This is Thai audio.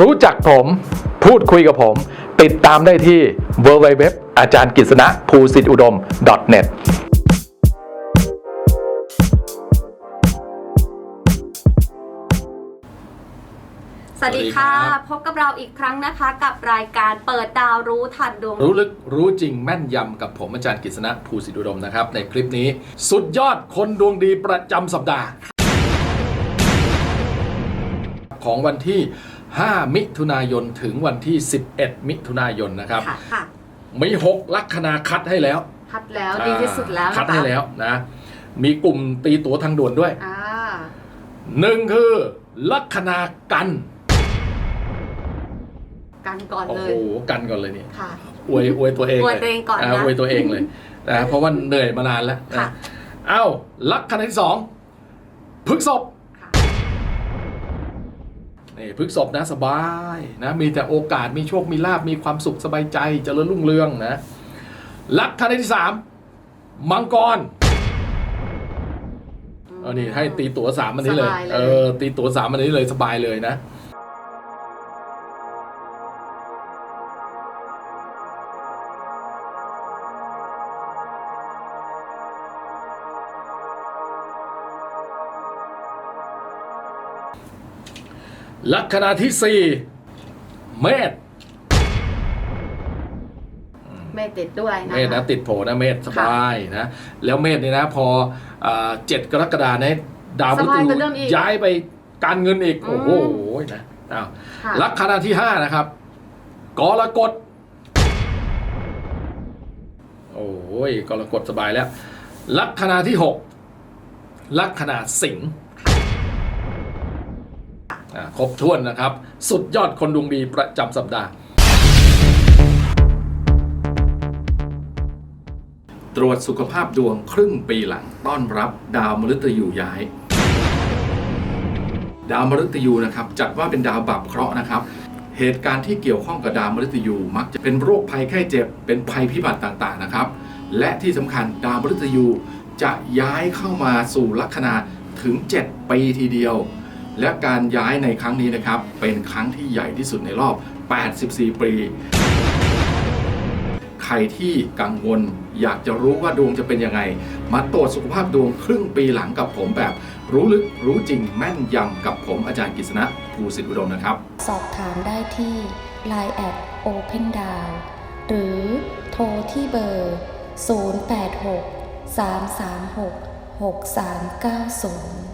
รู้จักผม พูดคุยกับผม ติดตามได้ที่ www อาจารย์กฤษณะภูสิทธิอุดม .net สวัสดีค่ะสวัสดีครับพบกับเราอีกครั้งนะคะ กับรายการเปิดดาวรู้ทันดวงรู้ลึกรู้จริงแม่นยำกับผมอาจารย์กฤษณะภูสิทธิอุดมนะครับ ในคลิปนี้ สุดยอดคนดวงดีประจำสัปดาห์ ของวันที่ 5 มิถุนายนถึงวันที่ 11 มิถุนายนนะครับค่ะค่ะมี6ลัคนาคัดให้แล้วคัดแล้วดีที่สุดแล้วอ่านะคะคัดให้แล้วนะ มีกลุ่มตีตัวทางด่วนด้วยอ่าหนึ่งคือลัคนากันกันก่อนโอ้เลโหยกันก่อนเลยนี่ค่ะ อวยอวยตัวเองอเลวยยตัวเองก่อนนะอวยตัวเองเลยนะเพราะว่าเหนื่อยมานานแล้วค่ะ นะเอ้าลัคนาที่สองพฤกษบค่ะ นี่พฤกษบนะสบายนะมีแต่โอกาสมีโชคมีลาบมีความสุขสบายใจเจริญรุ่งเรืองนะลัคนาที่สามมังกรเออนี่ให้ตีตั๋วสามอันนี้เลยสบายเลย เออ ตีตั๋วสามอันนี้เลยสบายเลยนะ ลัคนาที่สี่เมษเมตติดด้วยนะเมษคะนะติดโผนะเมษสบายนะแล้วเมษนี่นะพอเจ็ดกรกฎาเนี่ยดาวสพุธบายกว่าเดิมอีกย้ายไปการเงินอีกอืมโอ้โหนะอ้าวค่ะลัคนาที่ห้านะครับกรกฎโอ้ยกรกฎสบายแล้ว ลัคนาที่หกลัคนาสิงห์อ่า ครบถ้วนนะครับ สุดยอดคนดวงดีประจำสัปดาห์ ตรวจสุขภาพดวงครึ่งปีหลังต้อนรับดาวมฤตยูย้าย ดาวมฤตยูนะครับจัดว่าเป็นดาวบับเคราะห์นะครับเหตุการณ์ที่เกี่ยวข้องกับดาวมฤตยูมักจะเป็นโรคภัยไข้เจ็บ เป็นภัยพิบัติต่างๆนะครับ และที่สำคัญดาวมฤตยูจะย้ายเข้ามาสู่ลัคนาถึง 7 ปีทีเดียว และการย้ายในครั้งนี้นะครับ เป็นครั้งที่ใหญ่ที่สุดในรอบ 84 ปี ใครที่กังวลอยากจะรู้ว่าดวงจะเป็นยังไง มาตรวจสุขภาพดวงครึ่งปีหลังกับผมแบบ รู้ลึกรู้จริงแม่นยำกับผมอาจารย์กฤษณะภูสิทธิอุดมนะครับ สอบถามได้ที่ Line แอด Open d o w n หรือโทรที่เบอร์ 086 336 6390